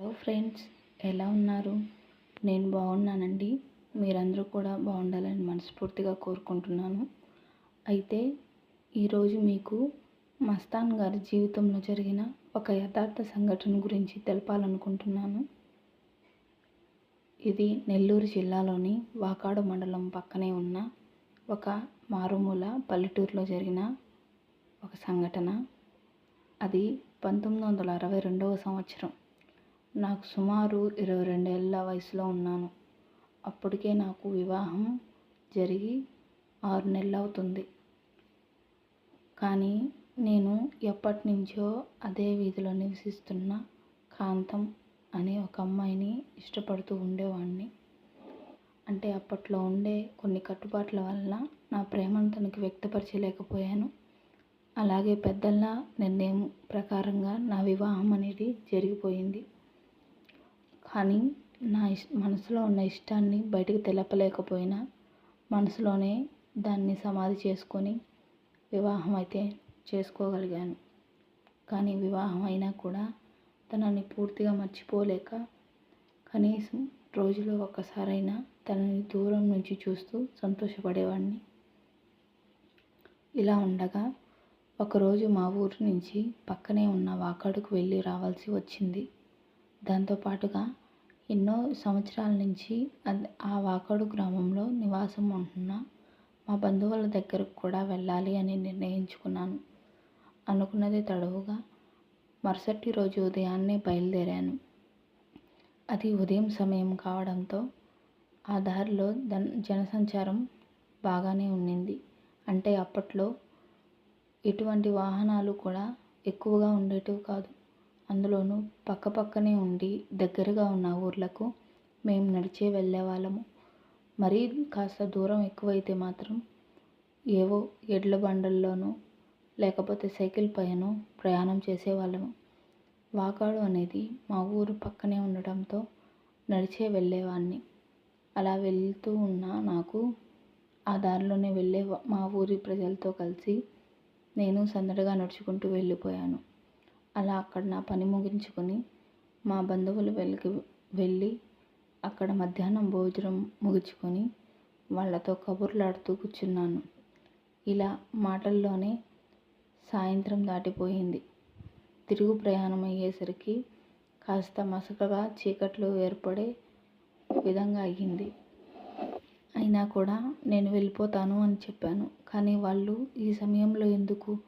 Hello friends ఎలా ఉన్నారు? నేను బాగున్నానండి. మీరందరూ కూడా బాగుండాలని మనస్ఫూర్తిగా కోరుకుంటున్నాను. అయితే ఈరోజు మీకు మస్తాన్ గారి జీవితంలో జరిగిన ఒక యథార్థ సంఘటన గురించి తెలపాలనుకుంటున్నాను. ఇది నెల్లూరు జిల్లాలోని వాకాడు మండలం పక్కనే ఉన్న ఒక మారుమూల పల్లెటూరులో జరిగిన ఒక సంఘటన. అది పంతొమ్మిది వందల అరవై రెండవ సంవత్సరం. నాకు సుమారు ఇరవై రెండేళ్ళ వయసులో ఉన్నాను. అప్పటికే నాకు వివాహం జరిగి ఆరు నెలలు అవుతుంది కానీ నేను ఎప్పటి నుంచో అదే వీధిలో నివసిస్తున్న కాంతం అనే ఒక అమ్మాయిని ఇష్టపడుతూ ఉండేవాడిని అంటే అప్పట్లో ఉండే కొన్ని కట్టుబాట్ల వల్ల నా ప్రేమను తనకు వ్యక్తపరచలేకపోయాను. అలాగే పెద్దల నిర్ణయం ప్రకారంగా నా వివాహం అనేది జరిగిపోయింది. కానీ నా ఇష్ మనసులో ఉన్న ఇష్టాన్ని బయటకు తెలపలేకపోయినా మనసులోనే దాన్ని సమాధి చేసుకొని వివాహం అయితే చేసుకోగలిగాను. కానీ వివాహం అయినా కూడా తనని పూర్తిగా మర్చిపోలేక కనీసం రోజులో ఒక్కసారైనా తనని దూరం నుంచి చూస్తూ సంతోషపడేవాడిని ఇలా ఉండగా ఒకరోజు మా ఊరు నుంచి పక్కనే ఉన్న వాకాడుకు వెళ్ళి రావాల్సి వచ్చింది. దాంతోపాటుగా ఎన్నో సంవత్సరాల నుంచి ఆ వాకాడు గ్రామంలో నివాసం ఉంటున్న మా బంధువుల దగ్గరకు కూడా వెళ్ళాలి అని నిర్ణయించుకున్నాను. అనుకున్నది తడవుగా మరుసటి రోజు ఉదయాన్నే బయలుదేరాను. అది ఉదయం సమయం కావడంతో ఆ దారిలో దన్ జనసంచారం బాగానే ఉండింది. అంటే అప్పట్లో ఎటువంటి వాహనాలు కూడా ఎక్కువగా ఉండేటివి కాదు. అందులోనూ పక్కపక్కనే ఉండి దగ్గరగా ఉన్న ఊర్లకు మేము నడిచే వెళ్ళే వాళ్ళము మరీ కాస్త దూరం ఎక్కువైతే మాత్రం ఏవో ఎడ్ల బండల్లోనూ లేకపోతే సైకిల్ పైన ప్రయాణం చేసేవాళ్ళము. వాకాడు అనేది మా ఊరు పక్కనే ఉండటంతో నడిచే వెళ్ళేవాడిని అలా వెళ్తూ ఉన్న నాకు ఆ దారిలోనే వెళ్ళే మా ఊరి ప్రజలతో కలిసి నేను సందడిగా నడుచుకుంటూ వెళ్ళిపోయాను. అలా అక్కడ నా పని ముగించుకొని మా బంధువులు వెళ్ళి వెళ్ళి అక్కడ మధ్యాహ్నం భోజనం ముగించుకొని వాళ్ళతో కబుర్లాడుతూ కూర్చున్నాను. ఇలా మాటల్లోనే సాయంత్రం దాటిపోయింది. తిరుగు ప్రయాణం అయ్యేసరికి కాస్త మసకగా చీకట్లు ఏర్పడే విధంగా అయ్యింది. అయినా కూడా నేను వెళ్ళిపోతాను అని చెప్పాను. కానీ వాళ్ళు ఈ సమయంలో ఎందుకు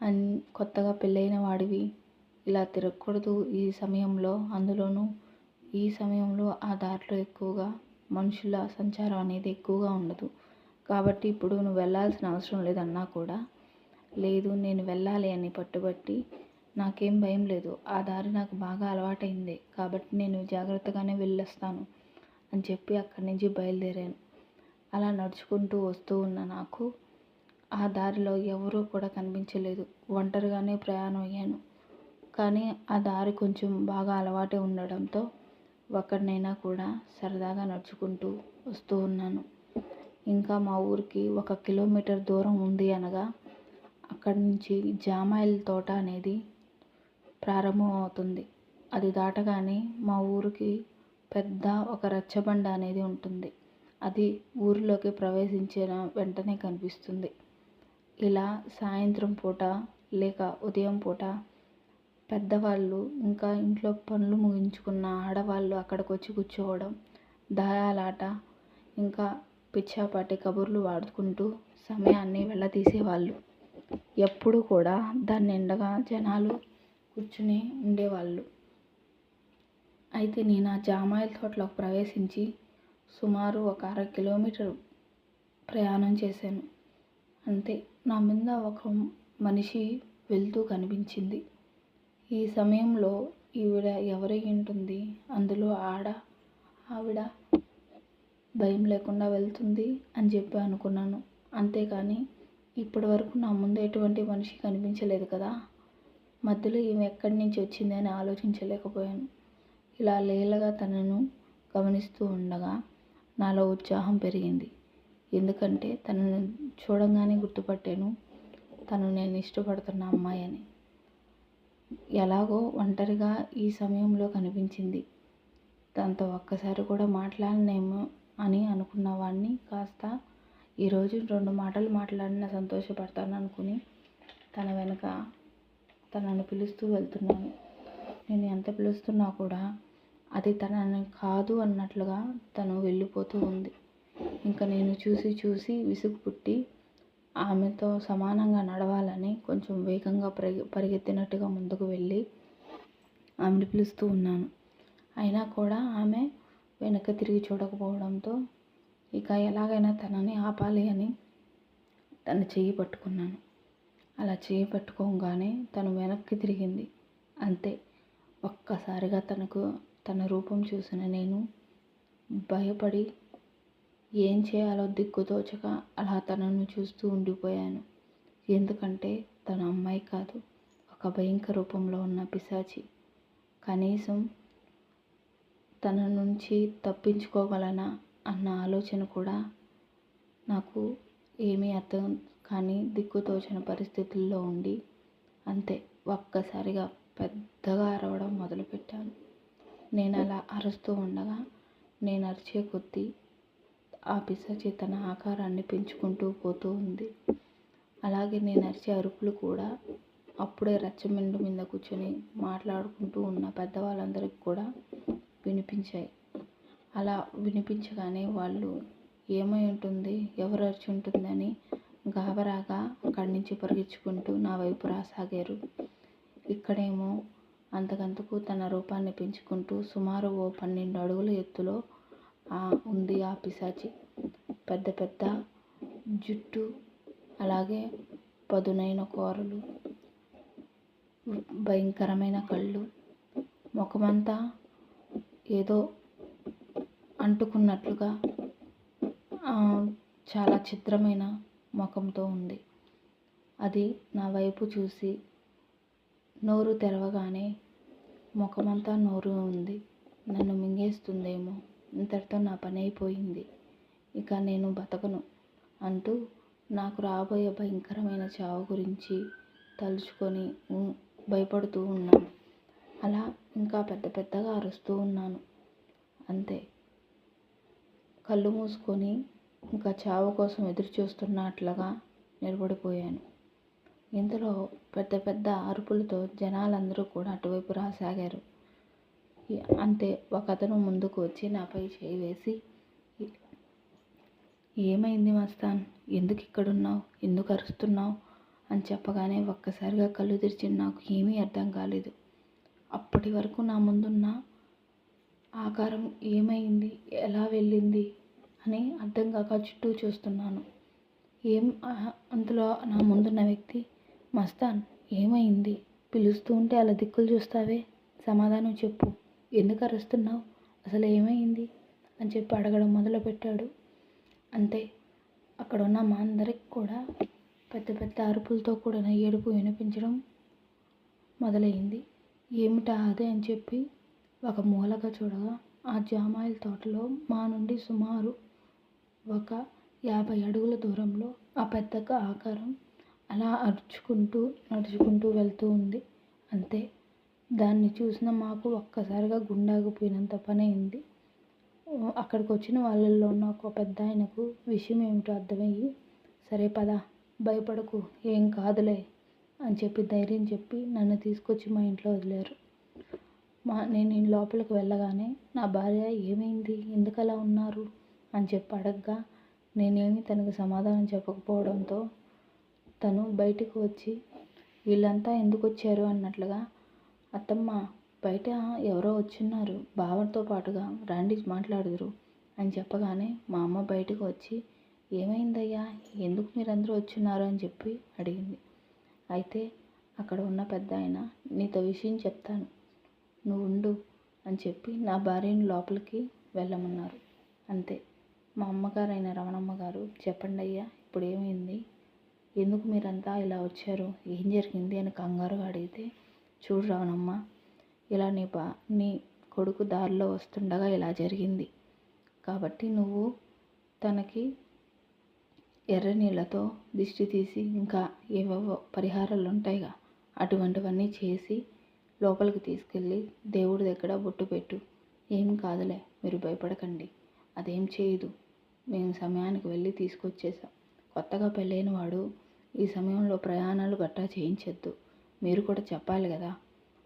అన్ కొత్తగా పెళ్ళైన వాడివి. ఇలా తిరగకూడదు ఈ సమయంలో. అందులోనూ ఈ సమయంలో ఆ దారిలో ఎక్కువగా మనుషుల సంచారం అనేది ఎక్కువగా ఉండదు. కాబట్టి ఇప్పుడు నువ్వు వెళ్ళాల్సిన అవసరం లేదన్నా కూడా లేదు నేను వెళ్ళాలి అని పట్టుబట్టి నాకేం భయం లేదు. ఆ దారి నాకు బాగా అలవాటైంది. కాబట్టి నేను జాగ్రత్తగానే వెళ్ళొస్తాను అని చెప్పి అక్కడి నుంచి బయలుదేరాను. అలా నడుచుకుంటూ వస్తూ ఉన్న నాకు ఆ దారిలో ఎవరూ కూడా కనిపించలేదు. ఒంటరిగానే ప్రయాణం అయ్యాను. కానీ ఆ దారి కొంచెం బాగా అలవాటే ఉండడంతో ఒక్కడినైనా కూడా సరదాగా నడుచుకుంటూ వస్తూ ఉన్నాను. ఇంకా మా ఊరికి ఒక కిలోమీటర్ దూరం ఉంది అనగా అక్కడి నుంచి జామాయిల తోట అనేది ప్రారంభం అవుతుంది. అది దాటగానే మా ఊరికి పెద్ద ఒక రచ్చబండ అనేది ఉంటుంది. అది ఊరిలోకి ప్రవేశించిన వెంటనే కనిపిస్తుంది. ఇలా సాయంత్రం పూట లేక ఉదయం పూట పెద్దవాళ్ళు ఇంకా ఇంట్లో పనులు ముగించుకున్న ఆడవాళ్ళు అక్కడికి వచ్చి కూర్చోవడం దాయాలాట ఇంకా పిచ్చాపాటి కబుర్లు వాడుకుంటూ సమయాన్ని వెళ్ళతీసేవాళ్ళు ఎప్పుడు కూడా దాన్ని ఎండగా జనాలు కూర్చుని ఉండేవాళ్ళు. అయితే నేను ఆ జామాయిల తోటలోకి ప్రవేశించి సుమారు ఒక అర కిలోమీటర్ ప్రయాణం చేశాను. అంతే. నా మీద ఒక మనిషి వెళ్తూ కనిపించింది. ఈ సమయంలో ఈవిడ ఎవరై ఉంటుంది? అందులో ఆడ ఆవిడ భయం లేకుండా వెళ్తుంది అని చెప్పి అనుకున్నాను. అంతేకాని ఇప్పటి వరకు నా ముందు ఎటువంటి మనిషి కనిపించలేదు కదా. మధ్యలో ఈమె ఎక్కడి నుంచి వచ్చింది అని ఆలోచించలేకపోయాను. ఇలా లీలగా తనను గమనిస్తూ ఉండగా నాలో ఉత్సాహం పెరిగింది. ఎందుకంటే తనను చూడంగానే గుర్తుపట్టాను. తను నేను ఇష్టపడుతున్న అమ్మాయి అని. ఎలాగో ఒంటరిగా ఈ సమయంలో కనిపించింది. దాంతో ఒక్కసారి కూడా మాట్లాడనేమో అని అనుకున్న వాడిని కాస్త ఈరోజు రెండు మాటలు మాట్లాడిన సంతోషపడతాను అనుకుని తన వెనక తనను పిలుస్తూ వెళ్తున్నాను. నేను ఎంత పిలుస్తున్నా కూడా అది తనని కాదు అన్నట్లుగా తను వెళ్ళిపోతూ ఉంది. ఇంకా నేను చూసి చూసి విసుగు పుట్టి ఆమెతో సమానంగా నడవాలని కొంచెం వేగంగా పరిగె పరిగెత్తినట్టుగా ముందుకు వెళ్ళి ఆమెను పిలుస్తూ ఉన్నాను. అయినా కూడా ఆమె వెనక్కి తిరిగి చూడకపోవడంతో ఇక ఎలాగైనా తనని ఆపాలి అని తన చెయ్యి పట్టుకున్నాను. అలా చెయ్యి పట్టుకోగానే తను వెనక్కి తిరిగింది. అంతే. ఒక్కసారిగా తనకు తన రూపం చూసిన నేను భయపడి ఏం చేయాలో దిక్కుతోచక అలా తనను చూస్తూ ఉండిపోయాను. ఎందుకంటే తన అమ్మాయి కాదు ఒక భయంకర రూపంలో ఉన్న పిశాచి. కనీసం తన నుంచి తప్పించుకోగలనా అన్న ఆలోచన కూడా నాకు ఏమీ అర్థం కానీ దిక్కుతోచని పరిస్థితుల్లో ఉండి అంతే ఒక్కసారిగా పెద్దగా అరవడం మొదలుపెట్టాను. నేను అలా అరుస్తూ ఉండగా నేను అరిచే కొద్దీ ఆ పిశాచి తన ఆకారాన్ని పెంచుకుంటూ పోతూ ఉంది. అలాగే నేను అరిచే అరుపులు కూడా అప్పుడే రచ్చమెండు మీద కూర్చొని మాట్లాడుకుంటూ ఉన్న పెద్దవాళ్ళందరికీ కూడా వినిపించాయి. అలా వినిపించగానే వాళ్ళు ఏమై ఉంటుంది? ఎవరు అరిచి ఉంటుందని గాబరాగా అక్కడి నుంచి పరిగెచ్చుకుంటూ నా వైపు రాసాగారు. ఇక్కడేమో అంతకంతకు తన రూపాన్ని పెంచుకుంటూ సుమారు ఓ పన్నెండు అడుగుల ఎత్తులో ఉంది ఆ పిశాచి పెద్ద పెద్ద జుట్టు అలాగే పదునైన కూరలు భయంకరమైన కళ్ళు ముఖమంతా ఏదో అంటుకున్నట్లుగా చాలా చిత్రమైన ముఖంతో ఉంది. అది నా వైపు చూసి నోరు తెరవగానే ముఖమంతా నోరు ఉంది. నన్ను మింగేస్తుందేమో. ఇంతటితో నా పని అయిపోయింది. ఇక నేను బతకను అంటూ నాకు రాబోయే భయంకరమైన చావు గురించి తలుచుకొని భయపడుతూ ఉన్నాను. అలా ఇంకా పెద్ద పెద్దగా అరుస్తూ ఉన్నాను. అంతే. కళ్ళు మూసుకొని ఇంకా చావు కోసం ఎదురు చూస్తున్నట్లుగా నిలబడిపోయాను. ఇందులో పెద్ద పెద్ద అరుపులతో జనాలందరూ కూడా అటువైపు రాసాగారు. అంతే ఒక అతను ముందుకు వచ్చి నాపై చేయి వేసి ఏమైంది మస్తాన్? ఎందుకు ఇక్కడున్నావు? ఎందుకు అరుస్తున్నావు? అని చెప్పగానే ఒక్కసారిగా కళ్ళు తెరిచి నాకు ఏమీ అర్థం కాలేదు. అప్పటి వరకు నా ముందున్న ఆకారం ఏమైంది? ఎలా వెళ్ళింది? అని అర్థం కాక చుట్టూ చూస్తున్నాను. ఏం అందులో నా ముందున్న వ్యక్తి? మస్తాన్ ఏమైంది? పిలుస్తూ ఉంటే అలా దిక్కులు చూస్తావే? సమాధానం చెప్పు. ఎందుకు అరుస్తున్నావు? అసలు ఏమైంది? అని చెప్పి అడగడం మొదలుపెట్టాడు అంతే. అక్కడ ఉన్న మా అందరికి కూడా పెద్ద పెద్ద అరుపులతో కూడిన ఏడుపు వినిపించడం మొదలైంది. ఏమిటా అదే అని చెప్పి ఒక మూలగా చూడగా ఆ జామాయిల తోటలో మా నుండి సుమారు ఒక యాభై అడుగుల దూరంలో ఆ పెద్దగా ఆకారం అలా అరుచుకుంటూ నడుచుకుంటూ వెళ్తూ ఉంది. అంతే. దాన్ని చూసిన మాకు ఒక్కసారిగా గుండాగిపోయినంత పని అయింది. అక్కడికి వచ్చిన వాళ్ళల్లో ఉన్న ఒక పెద్ద ఆయనకు విషయం ఏమిటో అర్థమయ్యి సరే పద భయపడకు ఏం కాదులే అని చెప్పి ధైర్యం చెప్పి నన్ను తీసుకొచ్చి మా ఇంట్లో వదిలేరు. మా నేను లోపలికి వెళ్ళగానే నా భార్య ఏమైంది? ఎందుకు అలా ఉన్నారు? అని చెప్పి అడగగా నేనేమి తనకు సమాధానం చెప్పకపోవడంతో తను బయటకు వచ్చి వీళ్ళంతా ఎందుకు వచ్చారు అన్నట్లుగా అత్తమ్మ బయట ఎవరో వచ్చిన్నారు. బావతో పాటుగా రండి మాట్లాడుదురు అని చెప్పగానే మా అమ్మ బయటకు వచ్చి ఏమైందయ్యా? ఎందుకు మీరందరూ వచ్చున్నారు? అని చెప్పి అడిగింది. అయితే అక్కడ ఉన్న పెద్ద ఆయన నీతో విషయం చెప్తాను. నువ్వు ఉండు అని చెప్పి నా భార్యను లోపలికి వెళ్ళమన్నారు. అంతే. మా అమ్మగారు అయిన రమణమ్మ గారు చెప్పండి అయ్యా ఇప్పుడు ఏమైంది ఎందుకు మీరంతా ఇలా వచ్చారు? ఏం జరిగింది? అని కంగారుగా అడిగితే చూడు రావణమ్మ ఇలా నీ బా నీ కొడుకు దారిలో వస్తుండగా ఇలా జరిగింది. కాబట్టి నువ్వు తనకి ఎర్ర నీళ్ళతో దిష్టి తీసి ఇంకా ఏవేవో పరిహారాలు ఉంటాయిగా అటువంటివన్నీ చేసి లోపలికి తీసుకెళ్ళి దేవుడి దగ్గర బొట్టు పెట్టు. ఏం కాదులే మీరు భయపడకండి. అదేం చేయదు. మేము సమయానికి వెళ్ళి తీసుకొచ్చేసాం కొత్తగా పెళ్ళైన వాడు ఈ సమయంలో ప్రయాణాలు గట్టా చేయించొద్దు. మీరు కూడా చెప్పాలి కదా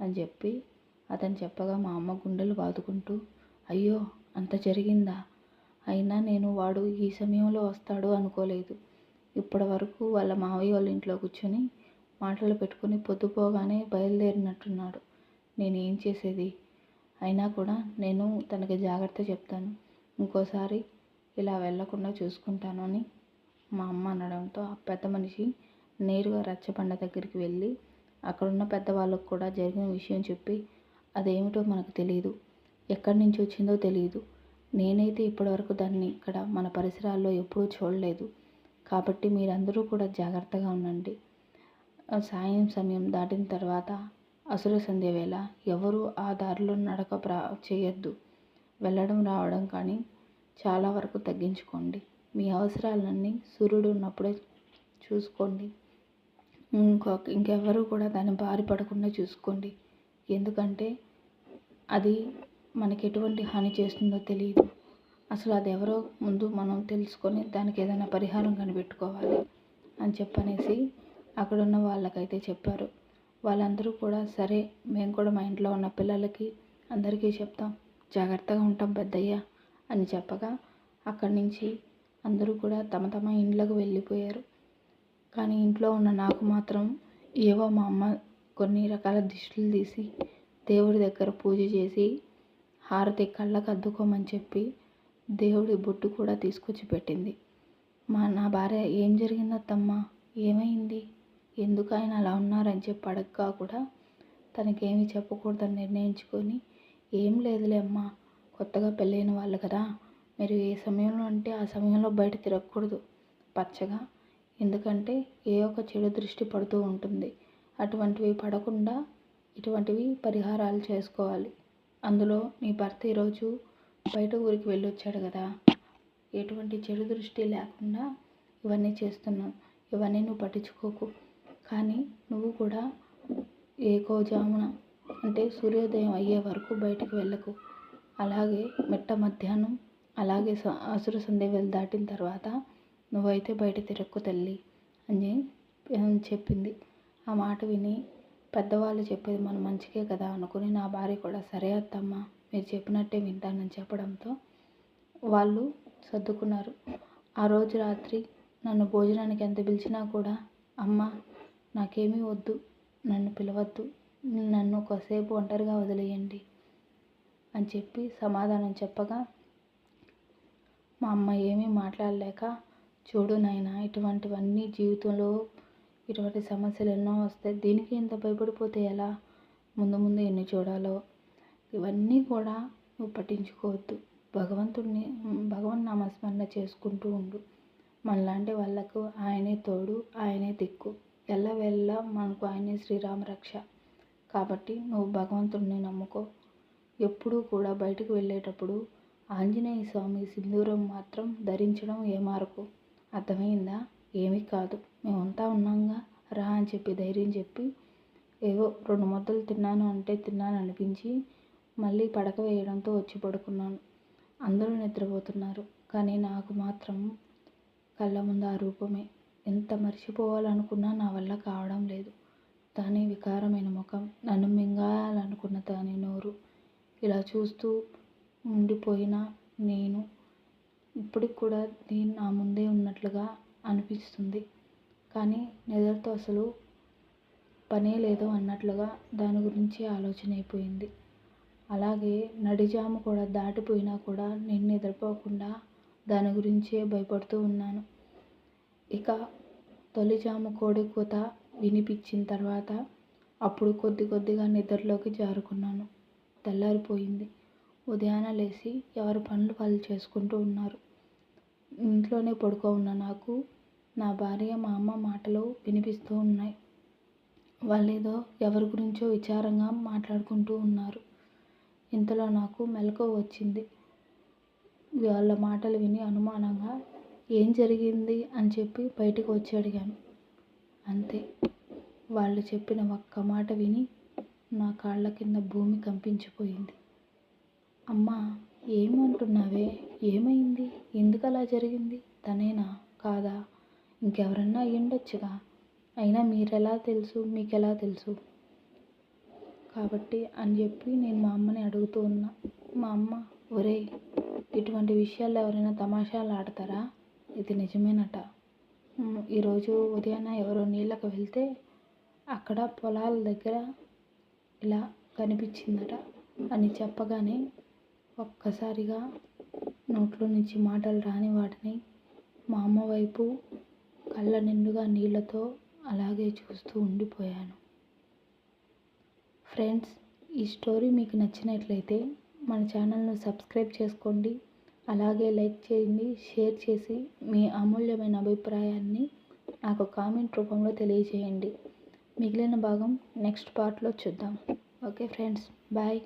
అని చెప్పి అతను చెప్పగా మా అమ్మ గుండెలు బాదుకుంటూ అయ్యో అంత జరిగిందా? అయినా నేను వాడు ఈ సమయంలో వస్తాడు అనుకోలేదు. ఇప్పటి వరకు వాళ్ళ మావయ్య వాళ్ళ ఇంట్లో కూర్చొని మాటలు పెట్టుకుని పొద్దుపోగానే బయలుదేరినట్టున్నాడు. నేను ఏం చేసేది? అయినా కూడా నేను తనకి జాగ్రత్త చెప్తాను. ఇంకోసారి ఇలా వెళ్ళకుండా చూసుకుంటాను అని మా అమ్మ అనడంతో ఆ పెద్ద మనిషి నేరుగా రచ్చబండ దగ్గరికి వెళ్ళి అక్కడున్న పెద్దవాళ్ళకు కూడా జరిగిన విషయం చెప్పి అదేమిటో మనకు తెలియదు ఎక్కడి నుంచి వచ్చిందో తెలియదు నేనైతే ఇప్పటివరకు దాన్ని ఇక్కడ మన పరిసరాల్లో ఎప్పుడూ చూడలేదు. కాబట్టి మీరందరూ కూడా జాగ్రత్తగా ఉండండి. సాయం సమయం దాటిన తర్వాత అసుర సంధ్య వేళ ఎవరు ఆ దారిలో నడక ప్రా చేయొద్దు. వెళ్ళడం రావడం కానీ చాలా వరకు తగ్గించుకోండి. మీ అవసరాలన్నీ సూర్యుడు ఉన్నప్పుడే చూసుకోండి. ఇంకొక ఇంకెవరు కూడా దాన్ని బారి పడకుండా చూసుకోండి. ఎందుకంటే అది మనకి ఎటువంటి హాని చేస్తుందో తెలియదు అసలు అది ఎవరో ముందు మనం తెలుసుకొని దానికి ఏదైనా పరిహారం కనిపెట్టుకోవాలి అని చెప్పనేసి అక్కడున్న వాళ్ళకైతే చెప్పారు. వాళ్ళందరూ కూడా సరే మేము కూడా మా ఇంట్లో ఉన్న పిల్లలకి అందరికీ చెప్తాం. జాగ్రత్తగా ఉంటాం పెద్దయ్య అని చెప్పగా అక్కడి నుంచి అందరూ కూడా తమ తమ ఇండ్లకు వెళ్ళిపోయారు. కానీ ఇంట్లో ఉన్న నాకు మాత్రం ఏవో మా అమ్మ కొన్ని రకాల దిష్టిలు తీసి దేవుడి దగ్గర పూజ చేసి హారతి కళ్ళకు అద్దుకోమని చెప్పి దేవుడి బొట్టు కూడా తీసుకొచ్చి పెట్టింది. మా నా భార్య ఏం జరిగిందో తమ్మా ఏమైంది? ఎందుకు ఆయన అలా ఉన్నారని చెప్పి అడగ్గా కూడా తనకేమీ చెప్పకూడదని నిర్ణయించుకొని ఏం లేదులే అమ్మా కొత్తగా పెళ్ళైన వాళ్ళు కదా మీరు ఏ సమయంలో అంటే ఆ సమయంలో బయట తిరగకూడదు. పచ్చగా ఎందుకంటే ఏ ఒక చెడు దృష్టి పడుతూ ఉంటుంది. అటువంటివి పడకుండా ఇటువంటివి పరిహారాలు చేసుకోవాలి. అందులో నీ భర్త ఈరోజు బయట ఊరికి వెళ్ళొచ్చాడు కదా. ఎటువంటి చెడు దృష్టి లేకుండా ఇవన్నీ చేస్తున్నావు. ఇవన్నీ నువ్వు పట్టించుకోకు. కానీ నువ్వు కూడా ఏకోజామున అంటే సూర్యోదయం అయ్యే వరకు బయటకు వెళ్ళకు. అలాగే మిట్ట మధ్యాహ్నం అలాగే అసుర సంధ్యవేళ దాటిన తర్వాత నువ్వైతే బయట తిరక్కు తల్లి అని చెప్పింది. ఆ మాట విని పెద్దవాళ్ళు చెప్పేది మన మంచికే కదా అనుకుని నా భార్య కూడా సరే అత్తమ్మ మీరు చెప్పినట్టే వింటానని చెప్పడంతో వాళ్ళు సర్దుకున్నారు. ఆ రోజు రాత్రి నన్ను భోజనానికి ఎంత పిలిచినా కూడా అమ్మ నాకేమీ వద్దు నన్ను పిలవద్దు నన్ను కాసేపు ఒంటరిగా వదిలేయండి అని చెప్పి సమాధానం చెప్పగా మా అమ్మ ఏమీ మాట్లాడలేక చూడు నాయన ఇటువంటివన్నీ జీవితంలో ఇటువంటి సమస్యలు ఎన్నో వస్తాయి. దీనికి ఇంత భయపడిపోతే ఎలా? ముందు ముందు ఎన్ని చూడాలో? ఇవన్నీ కూడా నువ్వు పట్టించుకోవద్దు. భగవంతుడిని భగవన్ నామస్మరణ చేసుకుంటూ ఉండు. మనలాంటి వాళ్ళకు ఆయనే తోడు ఆయనే దిక్కు. వెళ్ళ మనకు ఆయనే శ్రీరామ రక్ష. కాబట్టి నువ్వు భగవంతుడిని నమ్ముకో. ఎప్పుడూ కూడా బయటకు వెళ్ళేటప్పుడు ఆంజనేయ స్వామి సింధూరం మాత్రం ధరించడం ఏమారకు అర్థమైందా? ఏమీ కాదు. మేమంతా ఉన్నాంగా. రా అని చెప్పి ధైర్యం చెప్పి ఏవో రెండు ముద్దలు తిన్నాను అంటే తిన్నాను అనిపించి మళ్ళీ పడక వేయడంతో వచ్చి పడుకున్నాను. అందరూ నిద్రపోతున్నారు. కానీ నాకు మాత్రం కళ్ళ ముందు ఆ రూపమే. ఎంత మర్చిపోవాలనుకున్నా నా వల్ల కావడం లేదు. దాని వికారమైన ముఖం. నన్ను మింగాలనుకున్న దాని నోరు. ఇలా చూస్తూ ఉండిపోయిన నేను ఇప్పటికి కూడా నేను నా ముందే ఉన్నట్లుగా అనిపిస్తుంది. కానీ నిద్రతో అసలు పనే లేదు అన్నట్లుగా దాని గురించి ఆలోచన అయిపోయింది. అలాగే నడిజాము కూడా దాటిపోయినా కూడా నేను నిద్రపోకుండా దాని గురించే భయపడుతూ ఉన్నాను. ఇక తొలిజాము కోడి కూత వినిపించిన తర్వాత అప్పుడు కొద్ది కొద్దిగా నిద్రలోకి జారుకున్నాను. తెల్లారిపోయింది. ఉదయాన లేచి ఎవరి పనులు వాళ్ళు చేసుకుంటూ ఉన్నారు. ఇంట్లోనే పడుకో ఉన్న నాకు నా భార్య మా అమ్మ మాటలు వినిపిస్తూ ఉన్నాయి. వాళ్ళేదో ఎవరి గురించో విచారంగా మాట్లాడుకుంటూ ఉన్నారు. ఇంతలో నాకు మెలకువ వచ్చింది. వాళ్ళ మాటలు విని అనుమానంగా ఏం జరిగింది? అని చెప్పి బయటకు వచ్చి అడిగాను. అంతే. వాళ్ళు చెప్పిన ఒక్క మాట విని నా కాళ్ళ కింద భూమి కంపించిపోయింది. అమ్మ ఏమంటున్నావే ఏమైంది? ఎందుకు అలా జరిగింది? తనేనా? కాదా? ఇంకెవరన్నా అయ్యుండొచ్చుగా? అయినా మీరెలా తెలుసు? మీకెలా తెలుసు? కాబట్టి అని చెప్పి నేను మా అమ్మని అడుగుతూ ఉన్నా. మా అమ్మ ఒరేయ్ ఇటువంటి విషయాల్లో ఎవరైనా తమాషాలు ఆడతారా? ఇది నిజమేనట. ఈరోజు ఉదయాన్నే ఎవరో నీళ్ళకి వెళ్తే అక్కడ పొలాల దగ్గర ఇలా కనిపించిందట అని చెప్పగానే ఒక్కసారిగా నోట్లో నుంచి మాటలు రాని వాటిని మా అమ్మ వైపు కళ్ళ నిండుగా నీళ్ళతో అలాగే చూస్తూ ఉండిపోయాను. ఫ్రెండ్స్ ఈ స్టోరీ మీకు నచ్చినట్లయితే మన ఛానల్ను సబ్స్క్రైబ్ చేసుకోండి. అలాగే లైక్ చేయండి షేర్ చేసి మీ అమూల్యమైన అభిప్రాయాన్ని నాకు కామెంట్ రూపంలో తెలియజేయండి. మిగిలిన భాగం నెక్స్ట్ పార్ట్లో చూద్దాం. Okay friends bye.